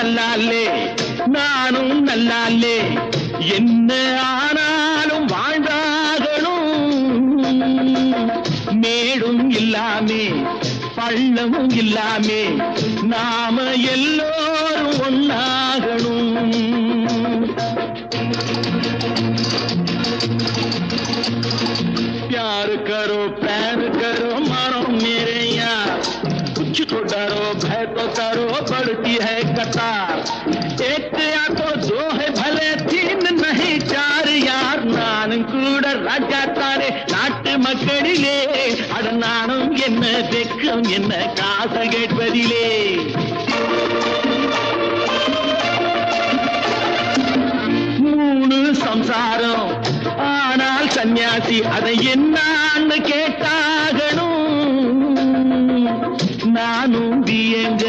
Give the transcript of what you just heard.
நல்லாலே நானும் நல்லாலே என்ன ஆனாலும் வாழ்ந்தாகணும் மேடும் இல்லாமே பள்ளமும் இல்லாமே நாம எல்லோரும் ஒன்னாகணும் प्यार करो प्यार करो मानो मेरे यार कुछ तो डरो भय तो करो बढ़ती है कतार एक या तो दो है भले तीन नहीं चार यार நானும் கூட ராஜா தானே நாட்டு மக்களிலே அட நானும் என்ன வெக்கம் என்ன காசு கேட்பதிலே மூணு சம்சாரம் ஆனால் சன்னியாசி அதை என்னான்னு கேட்டா நானும் இயங்க